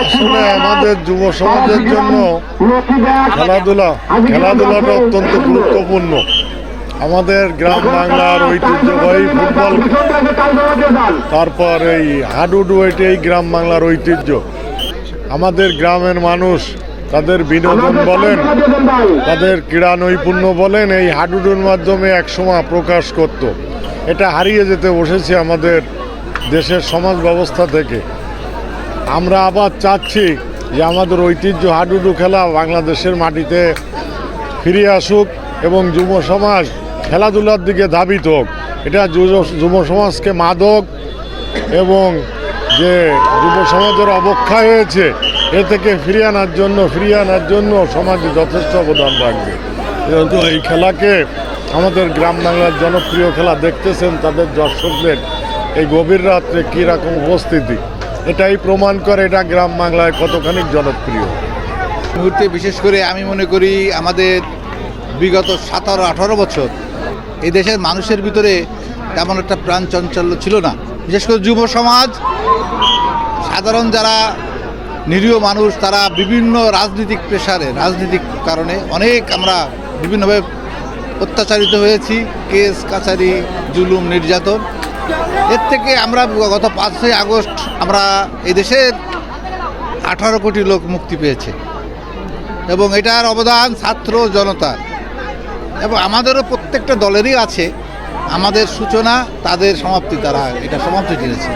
আসলে আমাদের যুব সমাজের জন্য খেলাধুলা, খেলাধুলাটা অত্যন্ত গুরুত্বপূর্ণ। আমাদের গ্রাম বাংলার ঐতিহ্যবাহী ফুটবল, তারপর এই হাডুডু এটাই গ্রাম বাংলার ঐতিহ্য। আমাদের গ্রামের মানুষ তাদের বিনোদন বলেন, তাদের ক্রীড়া নৈপুণ্য বলেন, এই হাডুডুর মাধ্যমে একসময় প্রকাশ করত। এটা হারিয়ে যেতে বসেছে আমাদের দেশের সমাজ ব্যবস্থা থেকে। আমরা আবার চাচ্ছি যে আমাদের ঐতিহ্য হাডুডু খেলা বাংলাদেশের মাটিতে ফিরে আসুক এবং যুব সমাজ খেলাধুলার দিকে ধাবিত হোক। এটা যুব- সমাজকে মাদক এবং যে যুব সমাজের অবক্ষয় হয়েছে, এ থেকে ফিরিয়ে আনার জন্য, ফিরিয়ে আনার জন্য সমাজে যথেষ্ট অবদান রাখবে। যেহেতু এই খেলাকে আমাদের গ্রাম বাংলার জনপ্রিয় খেলা দেখতেছেন তাদের দর্শকদের এই গভীর রাত্রে কীরকম উপস্থিতি? এটাই প্রমাণ করে এটা গ্রাম বাংলায় কতখানি জনপ্রিয়। মুহূর্তে বিশেষ করে আমি মনে করি আমাদের বিগত সতেরো, আঠারো বছর এই দেশের মানুষের ভিতরে তেমন একটা প্রাণ চঞ্চল্য ছিল না। বিশেষ করে যুব সমাজ, সাধারণ যারা নিরীহ মানুষ, তারা বিভিন্ন রাজনৈতিক প্রেশারে, রাজনৈতিক কারণে অনেক আমরা বিভিন্নভাবে অত্যাচারিত হয়েছি। কেস কাছারি জুলুম, নির্যাতন। এর থেকে আমরা গত পাঁচই আগস্ট আমরা এই দেশের আঠারো কোটি লোক মুক্তি পেয়েছে। এবং এটার অবদান ছাত্র জনতার এবং আমাদেরও প্রত্যেকটা দলেরই আছে। আমাদের সূচনা, তাদের সমাপ্তি তারা এটা সমাপ্তি টেনেছে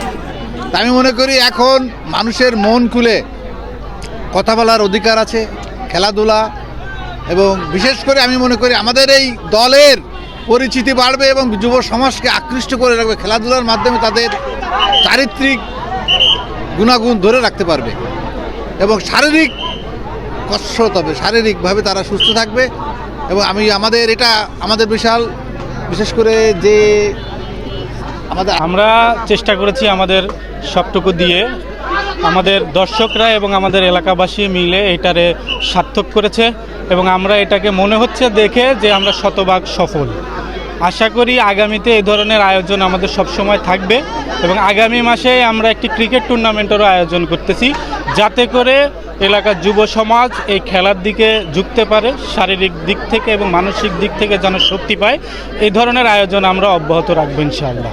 আমি মনে করি এখন মানুষের মন খুলে কথা বলার অধিকার আছে, খেলাধুলা এবং বিশেষ করে আমি মনে করি আমাদের এই দলের পরিচিতি বাড়বে এবং যুব সমাজকে আকৃষ্ট করে রাখবে, খেলাধুলার মাধ্যমে তাদের চারিত্রিক গুণাগুণ ধরে রাখতে পারবে এবং শারীরিক কসরত হবে, শারীরিকভাবে তারা সুস্থ থাকবে এবং আমি আমাদের এটা, আমাদের বিশাল, বিশেষ করে যে আমাদের আমরা চেষ্টা করেছি আমাদের সবটুকু দিয়ে। আমাদের দর্শকরা এবং আমাদের এলাকাবাসী মিলে এটারে সার্থক করেছে এবং আমরা এটাকে মনে হচ্ছে দেখে যে আমরা শতভাগ সফল। আশা করি আগামীতে এই ধরনের আয়োজন আমাদের সবসময় থাকবে এবং আগামী মাসে আমরা একটি ক্রিকেট টুর্নামেন্টেরও আয়োজন করতেছি, যাতে করে এলাকার যুব সমাজ এই খেলার দিকে ঝুঁকতে পারে, শারীরিক দিক থেকে এবং মানসিক দিক থেকে যেন শক্তি পায়। এই ধরনের আয়োজন আমরা অব্যাহত রাখব ইনশাআল্লাহ।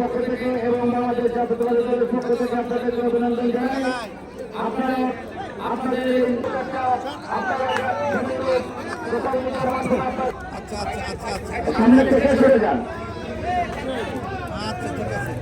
পক্ষ এবং বাংলাদেশ জাতীয়তাবাদী দলের পক্ষ থেকে আপনাদের আপনারা আচ্ছা, আচ্ছা, আচ্ছা, সামনে থেকে সরে যান। আচ্ছা ঠিক আছে।